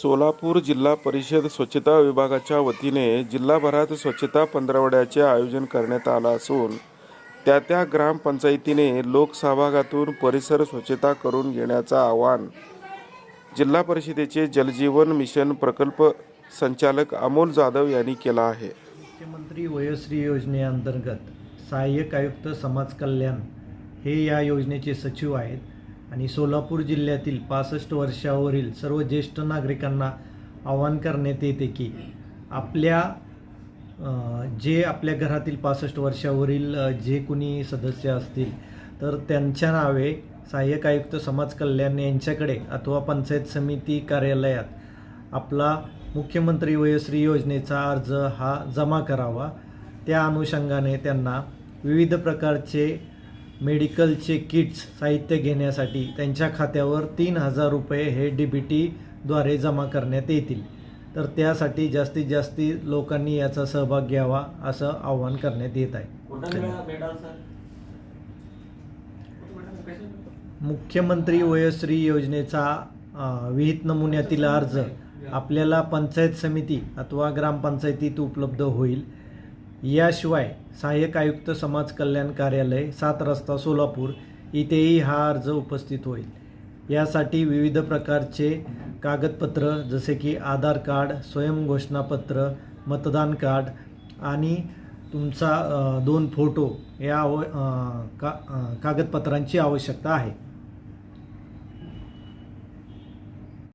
सोलापूर जिल्हा परिषद स्वच्छता विभागाच्या वतीने जिल्हाभरात स्वच्छता पंधरवड्याचे आयोजन करण्यात आलं असून त्या त्या ग्रामपंचायतीने लोकसहभागातून परिसर स्वच्छता करून घेण्याचं आवाहन जिल्हा परिषदेचे जलजीवन मिशन प्रकल्प संचालक अमोल जाधव यांनी केला आहे. मुख्यमंत्री वयोश्री योजनेअंतर्गत सहाय्यक आयुक्त समाज कल्याण हे या योजनेचे सचिव आहेत. आणि सोलापूर जिल्ह्यातील पासष्ट वर्षावरील सर्व ज्येष्ठ नागरिकांना आवाहन करण्यात येते की आपल्या जे आपल्या घरातील पासष्ट वर्षावरील जे कोणी सदस्य असतील तर त्यांच्या नावे सहाय्यक आयुक्त समाज कल्याण यांच्याकडे अथवा पंचायत समिती कार्यालयात आपला मुख्यमंत्री वयश्री योजनेचा अर्ज हा जमा करावा. त्या अनुषंगाने त्यांना विविध प्रकारचे मेडिकलचे किट्स साहित्य घेण्यासाठी त्यांच्या खात्यावर तीन हजार रुपये हे डी बी टीद्वारे जमा करण्यात येतील. तर त्यासाठी जास्तीत जास्त लोकांनी याचा सहभाग घ्यावा असं आवाहन करण्यात येत आहे. मुख्यमंत्री वयोश्री योजनेचा विहित नमुन्यातील अर्ज आपल्याला पंचायत समिती अथवा ग्रामपंचायतीत उपलब्ध होईल. याशिवाय सहाय्यक आयुक्त समाज कल्याण कार्यालय सात रस्ता सोलापूर इथेही हा अर्ज उपस्थित होईल. यासाठी विविध प्रकारचे कागदपत्र जसे की आधार कार्ड स्वयंघोषणापत्र मतदान कार्ड आणि तुमचा दोन फोटो या आव का कागदपत्रांची आवश्यकता आहे.